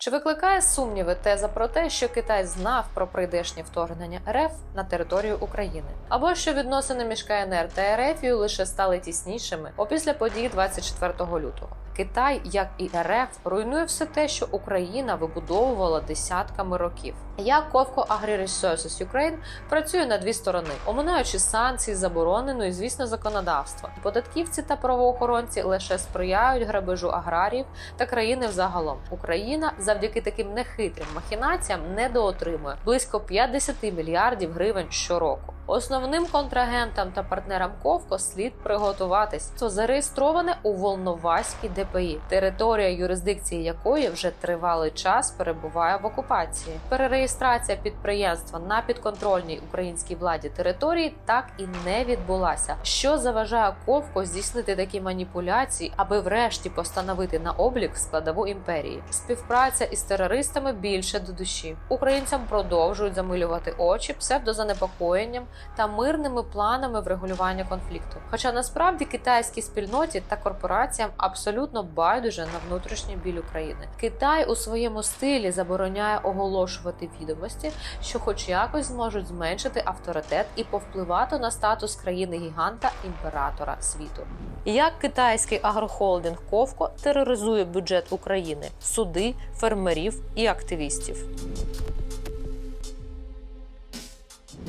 Чи викликає сумніви теза про те, що Китай знав про прийдешнє вторгнення РФ на територію України, або що відносини між КНР та РФ лише стали тіснішими опісля подій 24 лютого? Китай, як і РФ, руйнує все те, що Україна вибудовувала десятками років. Як Ковко Agri Resources Ukraine працює на дві сторони, оминаючи санкції, заборонено і звісно законодавство. Податківці та правоохоронці лише сприяють грабежу аграріїв та країни взагалом. Україна завдяки таким нехитрим махінаціям недоотримує близько 50 мільярдів гривень щороку. Основним контрагентам та партнерам Ковко слід приготуватись. Це зареєстроване у Волноваській ДПІ, територія юрисдикції якої вже тривалий час перебуває в окупації. Перереєстрація підприємства на підконтрольній українській владі території так і не відбулася. Що заважає Ковко здійснити такі маніпуляції, аби врешті постановити на облік складову імперії? Співпраця із терористами більше до душі. Українцям продовжують замилювати очі псевдозанепокоєнням та мирними планами врегулювання конфлікту. Хоча насправді китайській спільноті та корпораціям абсолютно байдуже на внутрішній біль України. Китай у своєму стилі забороняє оголошувати відомості, що, хоч якось, зможуть зменшити авторитет і повпливати на статус країни гіганта імператора світу. Як китайський агрохолдинг Ковко тероризує бюджет України, суди, фермерів і активістів.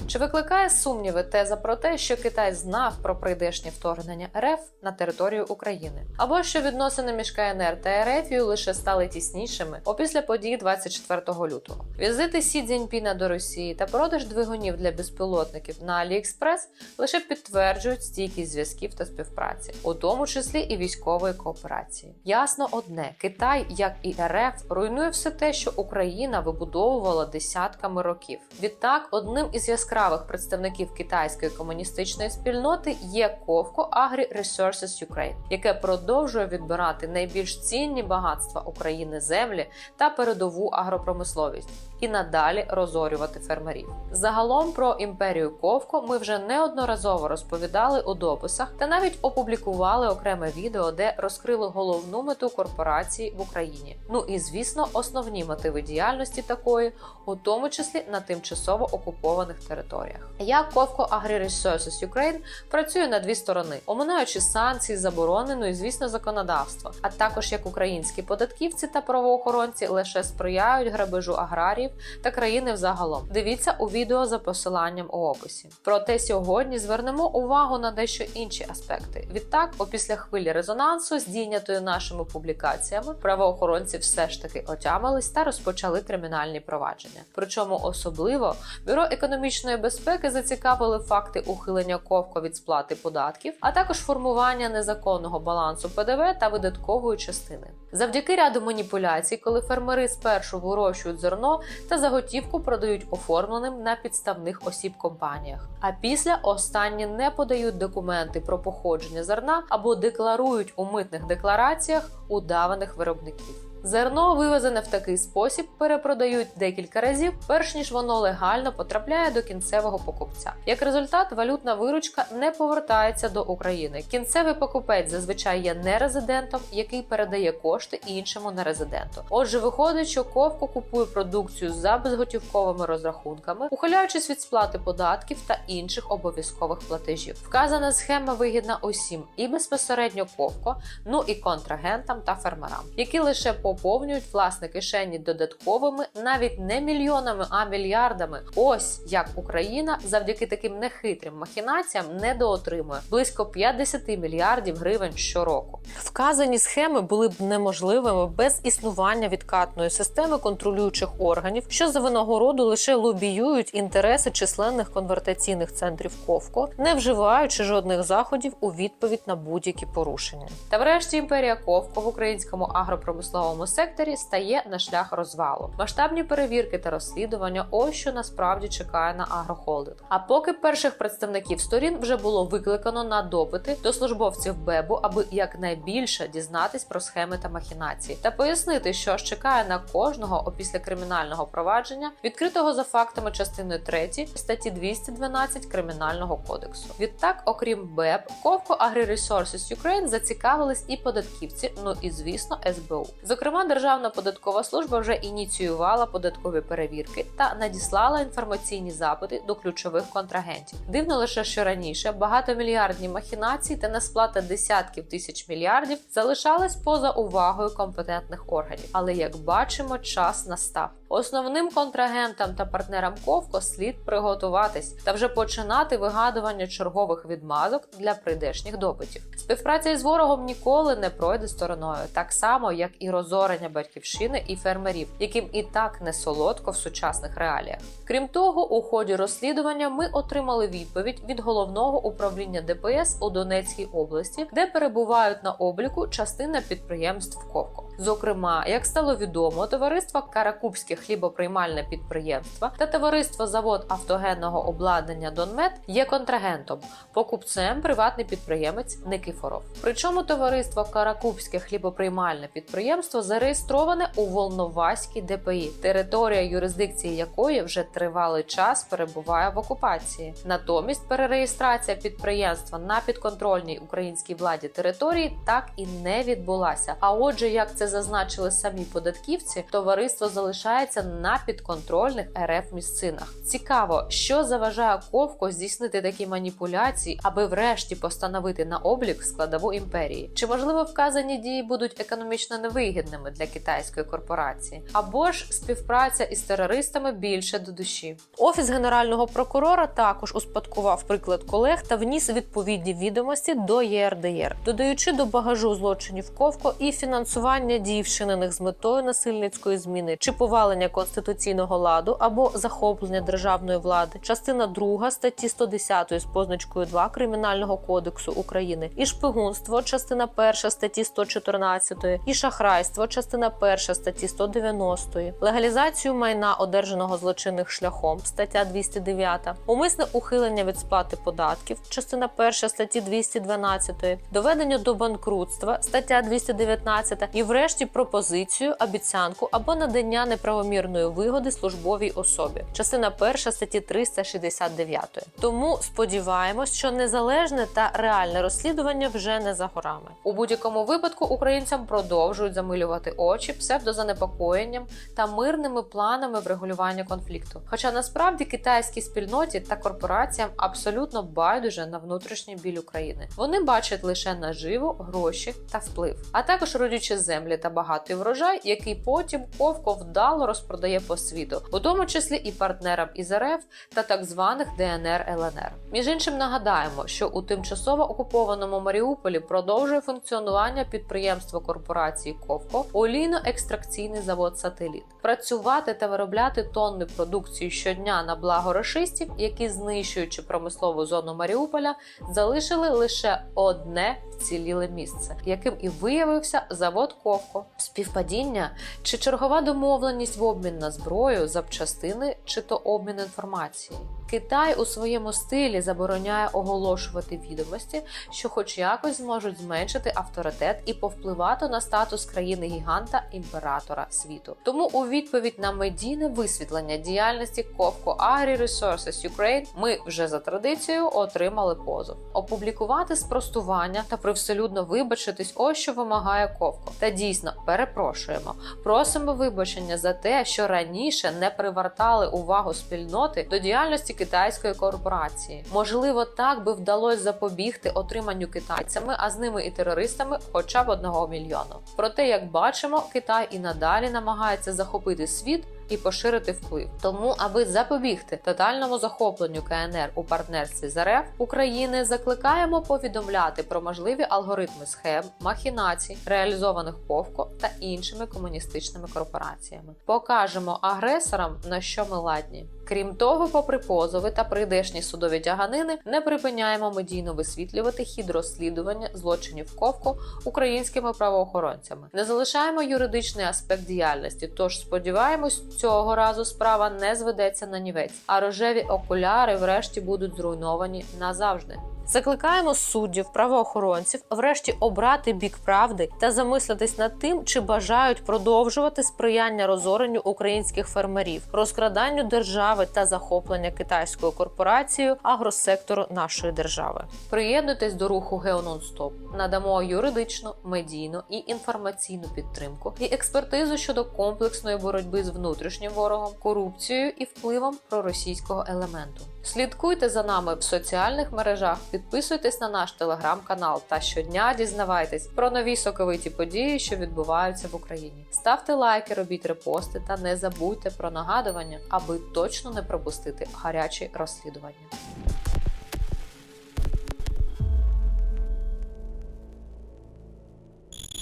Чи викликає сумніви теза про те, що Китай знав про прийдешнє вторгнення РФ на територію України, або що відносини між КНР та РФ лише стали тіснішими опісля подій 24 лютого? Візити Сі Цзіньпіна до Росії та продаж двигунів для безпілотників на Аліекспрес лише підтверджують стійкість зв'язків та співпраці, у тому числі і військової кооперації. Ясно одне: Китай, як і РФ, руйнує все те, що Україна вибудовувала десятками років. Відтак, одним із яскравих представників китайської комуністичної спільноти є Ковко Agri Resources Ukraine, яке продовжує відбирати найбільш цінні багатства України землі та передову агропромисловість і надалі розорювати фермерів. Загалом про імперію Ковко ми вже неодноразово розповідали у дописах та навіть опублікували окреме відео, де розкрили головну мету корпорації в Україні. Ну і звісно, основні мотиви діяльності такої, у тому числі на тимчасово окупованих територіях. Як Ковко Agri Resources Ukraine працює на дві сторони, оминаючи санкції, заборонено і звісно законодавство, а також як українські податківці та правоохоронці лише сприяють грабежу аграріїв та країни взагалом. Дивіться у відео за посиланням у описі. Проте сьогодні звернемо увагу на дещо інші аспекти. Відтак, опісля хвилі резонансу, здійнятої нашими публікаціями, правоохоронці все ж таки отямились та розпочали кримінальні провадження. Причому особливо бюро економічної безпеки зацікавили факти ухилення ковко від сплати податків, а також формування незаконного балансу ПДВ та видаткової частини. Завдяки ряду маніпуляцій, коли фермери спершу вирощують зерно та заготівку продають оформленим на підставних осіб компаніях. А після останні не подають документи про походження зерна або декларують у митних деклараціях удаваних виробників. Зерно, вивезене в такий спосіб, перепродають декілька разів, перш ніж воно легально потрапляє до кінцевого покупця. Як результат, валютна виручка не повертається до України. Кінцевий покупець зазвичай є нерезидентом, який передає кошти іншому нерезиденту. Отже, виходить, що ковко купує продукцію за безготівковими розрахунками, ухиляючись від сплати податків та інших обов'язкових платежів. Вказана схема вигідна усім і безпосередньо ковко, ну і контрагентам та фермерам, які лише поповнюють власне кишені додатковими навіть не мільйонами, а мільярдами. Ось як Україна завдяки таким нехитрим махінаціям недоотримує близько 50 мільярдів гривень щороку. Вказані схеми були б неможливими без існування відкатної системи контролюючих органів, що за винагороду лише лобіюють інтереси численних конвертаційних центрів ковко, не вживаючи жодних заходів у відповідь на будь-які порушення. Та врешті імперія ковко в українському агропромисловому секторі стає на шлях розвалу. Масштабні перевірки та розслідування ось що насправді чекає на агрохолдинг. А поки перших представників сторін вже було викликано на допити до службовців БЕБу, аби якнайбільше дізнатись про схеми та махінації, та пояснити, що ж чекає на кожного опісля кримінального провадження, відкритого за фактами частини 3 статті 212 кримінального кодексу. Відтак, окрім БЕБ, Ковко Agri Resources зацікавились і податківці, ну і звісно, СБУ. Зокрема. Зокрема, Державна податкова служба вже ініціювала податкові перевірки та надіслала інформаційні запити до ключових контрагентів. Дивно лише, що раніше багатомільярдні махінації та несплата десятків тисяч мільярдів залишались поза увагою компетентних органів. Але як бачимо, час настав. Основним контрагентам та партнерам Ковко слід приготуватись та вже починати вигадування чергових відмазок для прийдешніх допитів. Співпраця із ворогом ніколи не пройде стороною, так само як і розорення батьківщини і фермерів, яким і так не солодко в сучасних реаліях. Крім того, у ході розслідування ми отримали відповідь від головного управління ДПС у Донецькій області, де перебувають на обліку частина підприємств Ковко. Зокрема, як стало відомо, товариство Каракубське хлібоприймальне підприємство та товариство Завод автогенного обладнання Донмет є контрагентом, покупцем приватний підприємець Никифоров. Причому товариство Каракубське хлібоприймальне підприємство зареєстроване у Волноваській ДПІ, територія юрисдикції якої вже тривалий час перебуває в окупації. Натомість перереєстрація підприємства на підконтрольній українській владі території так і не відбулася. А отже, як це зазначили самі податківці, товариство залишається на підконтрольних РФ місцинах. Цікаво, що заважає Ковко здійснити такі маніпуляції, аби врешті постановити на облік складову імперії. Чи можливо вказані дії будуть економічно невигідними для китайської корпорації, або ж співпраця із терористами більше до душі? Офіс генерального прокурора також успадкував приклад колег та вніс відповідні відомості до ЄРДР, додаючи до багажу злочинів Ковко і фінансування дій, вчинених з метою насильницької зміни чи повалення конституційного ладу або захоплення державної влади, частина 2 статті 110 з позначкою 2 кримінального кодексу України, і шпигунство, частина 1 статті 114, і шахрайство, частина 1 статті 190, легалізацію майна, одержаного злочинних шляхом, стаття 209, умисне ухилення від сплати податків, частина 1 статті 212, доведення до банкрутства, стаття 219 і, врешті, пропозицію, обіцянку або надання неправомірної вигоди службовій особі, частина 1 статті 369. Тому сподіваємось, що незалежне та реальне розслідування вже не за горами. У будь-якому випадку українцям продовжують замилювати очі псевдозанепокоєнням та мирними планами врегулювання конфлікту. Хоча насправді китайській спільноті та корпораціям абсолютно байдуже на внутрішній біль України. Вони бачать лише наживу, гроші та вплив, а також родючі землі та багатий врожай, який потім ковко вдало розпродає по світу, у тому числі і партнерам із РФ та так званих ДНР ЛНР. Між іншим нагадаємо, що у тимчасово окупованому Маріуполі продовжує функціонування підприємства корпорації Ковко олійно-екстракційний завод Сателіт. Працювати та виробляти тонни продукції щодня на благо рашистів, які знищуючи промислову зону Маріуполя, залишили лише одне вціліле місце, яким і виявився завод Ковко. Співпадіння чи чергова домовленість в обмін на зброю, запчастини чи то обмін інформацією. Китай у своєму стилі забороняє оголошувати відомості, що, хоч якось, зможуть зменшити авторитет і повпливати на статус країни гіганта імператора світу. Тому у відповідь на медійне висвітлення діяльності Ковко Agri Resources Ukraine ми вже за традицією отримали позов, опублікувати спростування та привселюдно вибачитись, ось що вимагає Ковко. Та дійсно перепрошуємо, просимо вибачення за те, що раніше не привертали увагу спільноти до діяльності китайської корпорації. Можливо, так би вдалося запобігти отриманню китайцями, а з ними і терористами, хоча б одного мільйону. Проте, як бачимо, Китай і надалі намагається захопити світ. І поширити вплив. Тому, аби запобігти тотальному захопленню КНР у партнерстві з РФ України, закликаємо повідомляти про можливі алгоритми схем, махінацій, реалізованих ПОВКО та іншими комуністичними корпораціями. Покажемо агресорам на що ми ладні. Крім того, попри позови та прийдешні судові тяганини, не припиняємо медійно висвітлювати хід розслідування злочинів ковку українськими правоохоронцями. Не залишаємо юридичний аспект діяльності, тож сподіваємось, цього разу справа не зведеться на нівець, а рожеві окуляри врешті будуть зруйновані назавжди. Закликаємо суддів, правоохоронців, врешті обрати бік правди та замислитись над тим, чи бажають продовжувати сприяння розоренню українських фермерів, розкраданню держави та захоплення китайською корпорацією агросектору нашої держави. Приєднуйтесь до руху Геононстоп. Надамо юридичну, медійну і інформаційну підтримку і експертизу щодо комплексної боротьби з внутрішнім ворогом, корупцією і впливом проросійського елементу. Слідкуйте за нами в соціальних мережах, підписуйтесь на наш телеграм-канал та щодня дізнавайтесь про нові соковиті події, що відбуваються в Україні. Ставте лайки, робіть репости та не забудьте про нагадування, аби точно не пропустити гарячі розслідування.